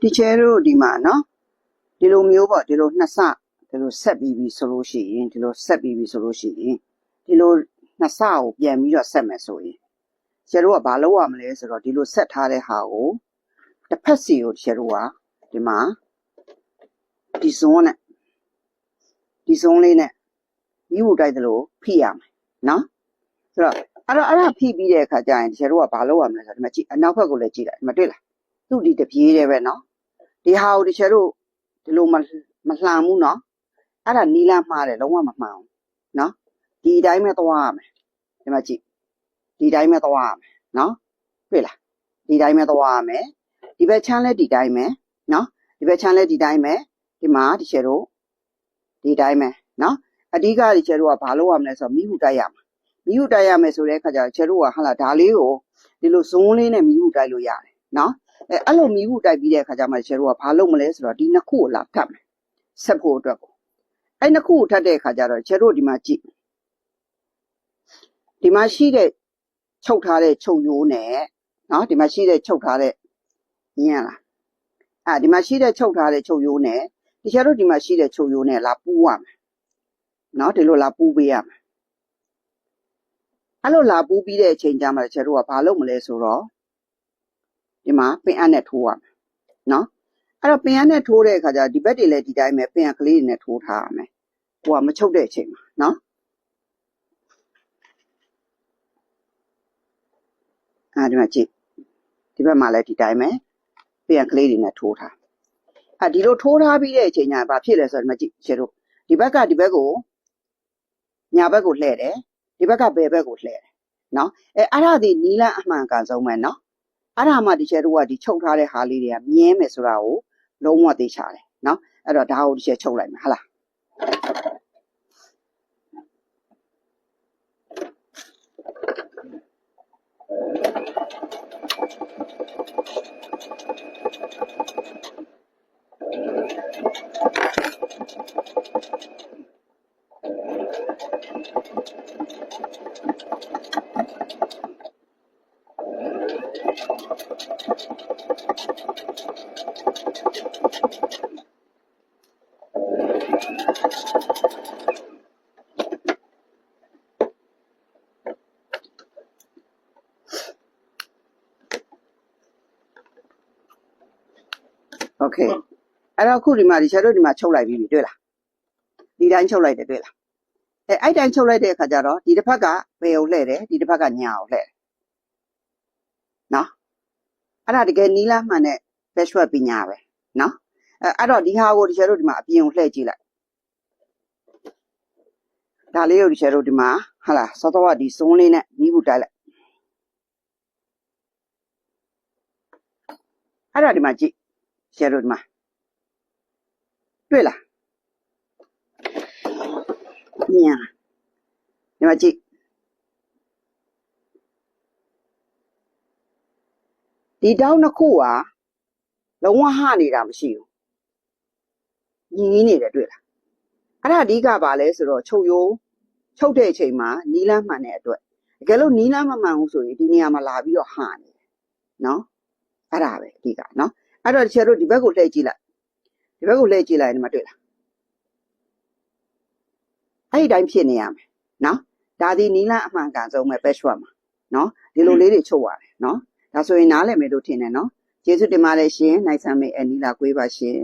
ဒီချဲတို့ဒီမှာနော်ဒီလိုမျိုးပေါ့ဒီလိုနှစ်ဆဒီလိုဆက်ပြီးပြီဆိုလို့ရှိရင်ဒီလိုဆက်ပြီးပြီဆိုလို့ရှိရင်ဒီလိုနှစ်ဆကိုပြန်ပြီးတော့ဆက်မယ်ဆိုရင်ကျတို့ကဘာလုပ်ရမလဲဆိုတော့ဒီလိုဆက်ထားတဲ့ဟာကိုတစ်ဖက်စီကိုကျတို့ကဒီမှာဒီဇွန်းနဲ့ဒီဇွန်းလေးနဲ့ဒီကိုတိုက်သလိုဖိရမယ်နော်ဆိုတော့အဲ့တော့အဲ့ဒါဖိပြီးတဲ့အခါကျရင်ကျတို့ကဘာလုပ်ရမလဲဆိုတော့ဒီမှာကြည့်အနောက်ဘက်ကိုလည်းကြည့်လိုက်ဒီမှာတွေ့လားသူ့ဒီတပြေးတယ်ပဲနော် ဒီဟာကိုကျတို့ဒီလိုမမလှန်ဘူးနော်အဲ့ဒါနီလန်းမှားတယ်လုံးဝမမှန်ဘူးနော်ဒီအတိုင်းပဲသွားရမယ်ဒီမှာကြည့်ဒီအတိုင်းပဲသွားရမယ်နော်တွေ့လားဒီအတိုင်းပဲသွားရမယ်ဒီဘက်ချမ်းလဲဒီအတိုင်းပဲနော်ဒီဘက်ချမ်းလဲဒီအတိုင်းပဲဒီမှာဒီကျတို့ဒီအတိုင်းပဲနော်အဓိကဒီကျတို့ကဘာလုပ်ရမလဲဆိုတော့မိဟုတိုက်ရမှာမိဟုတိုက်ရမယ်ဆိုတဲ့အခါကျတော့ကျတို့ကဟာလာဒါလေးကိုဒီလိုဇွန်းလေးနဲ့မိဟုတိုက်လို့ရတယ်နော် အဲအဲ့လိုမိဟုတိုက်ပြီးတဲ့အခါကျမှကျတို့ကဘာလုပ်မလဲဆိုတော့ဒီနှစ်ခုကိုလာထပ်မယ်ဆက်ဖို့အတွက်ကိုအဲ့နှစ်ခုကိုထပ်တဲ့အခါကျတော့ကျတို့ဒီမှာကြည့်ဒီမှာရှိတဲ့ချုပ်ထားတဲ့ချုပ်ရိုးနဲ့နော်ဒီမှာရှိတဲ့ချုပ်ထားတဲ့မြင်ရလားအာဒီမှာရှိတဲ့ချုပ်ထားတဲ့ချုပ်ရိုးနဲ့ဒီကျတို့ဒီမှာရှိတဲ့ချုပ်ရိုးနဲ့လာပူးရမယ်နော်ဒီလိုလာပူးပေးရမယ်အဲ့လိုလာပူးပြီးတဲ့အချိန်ကျမှကျတို့ကဘာလုပ်မလဲဆိုတော့ ဒီမှာပင်အပ်နဲ့ထိုးရမယ်နော်အဲ့တော့ပင်အပ်နဲ့ထိုးတဲ့အခါကျဒီဘက်တွေလည်းဒီတိုင်းပဲပင်အပ်ကလေးတွေနဲ့ထိုးထားရမယ်ဟိုကမချုပ်တဲ့အချိန်မှာနော်အဲ့ဒီမှာကြည့်ဒီဘက်မှာလည်းဒီတိုင်းပဲပင်အပ်ကလေးတွေနဲ့ထိုးထားအဲ့ဒီလိုထိုးထားပြီးတဲ့အချိန်ညာဘာဖြစ်လဲဆိုတော့ဒီမှာကြည့်ကျတို့ဒီဘက်ကဒီဘက်ကိုညာဘက်ကိုလှည့်တယ်ဒီဘက်ကဘယ်ဘက်ကိုလှည့်တယ်နော်အဲအဲ့ဒါဒီနီလန်းအမှန်ကန်ဆုံးပဲနော် အဲ့ဒါမှဒီချက်တို့ကဒီချုပ်ထားတဲ့ဟာလေးတွေကမြင်းမယ်ဆိုတာကိုလုံးဝသိချတယ်နော်အဲ့တော့ဒါကိုဒီချက်ချုပ်လိုက်မယ်ဟုတ်လား ခုဒီမှာဒီချက်တို့ဒီမှာချုပ်လိုက်ပြီးပြီတွေ့လားဒီတိုင်းချုပ်လိုက်တယ်တွေ့လားအဲအဲ့တိုင်းချုပ်လိုက်တဲ့အခါကျတော့ဒီတစ်ဖက်ကဘယ်ကိုလှည့်တယ်ဒီတစ်ဖက်ကညာကိုလှည့်တယ်နော် အဲ့ဒါတကယ်နီးလားမှန်တဲ့ backward ပညာပဲနော်အဲအဲ့တော့ဒီဟာကိုဒီချက်တို့ဒီမှာအပြင်ကိုလှည့်ကြည့်လိုက်ဒါလေးကိုဒီချက်တို့ဒီမှာဟာလားစောစောကဒီစုံးလေးနဲ့နီးဘူးတိုက်လိုက်အဲ့ဒါဒီမှာကြည့်ချက်တို့ဒီမှာတွေ့လားမြင်လားဒီမှာကြည့် ဒီတောင်းနှစ်ခုကလုံးဝဟနေတာမရှိဘူးညီညီနေတယ်တွေ့လားအဲ့ဒါအဓိကပါလဲဆိုတော့ချုပ်ရိုးချုပ်တဲ့အချိန်မှာနီလန်းမှန်တဲ့အတွက်တကယ်လို့နီလန်းမမှန်ဘူးဆိုရင်ဒီနေရာမှာလာပြီးတော့ဟနေတယ်နော်အဲ့ဒါပဲအဓိကနော်အဲ့တော့တချို့တို့ဒီဘက်ကိုလှည့်ကြည့်လိုက်ဒီဘက်ကိုလှည့်ကြည့်လိုက်ဒီမှာတွေ့လားအဲ့ဒီတိုင်းဖြစ်နေရမယ်နော်ဒါဒီနီလန်းအမှန်ကန်ဆုံးပဲ patchwork မှာနော်ဒီလိုလေးတွေချုပ်ရတယ်နော် ဒါဆိုရင်နားလည်မယ်လို့ထင်တယ်နော်ကျေးဇူးတင်ပါတယ်ရှင်နိုင်ဆန်မေအနီလာကွေးပါရှင်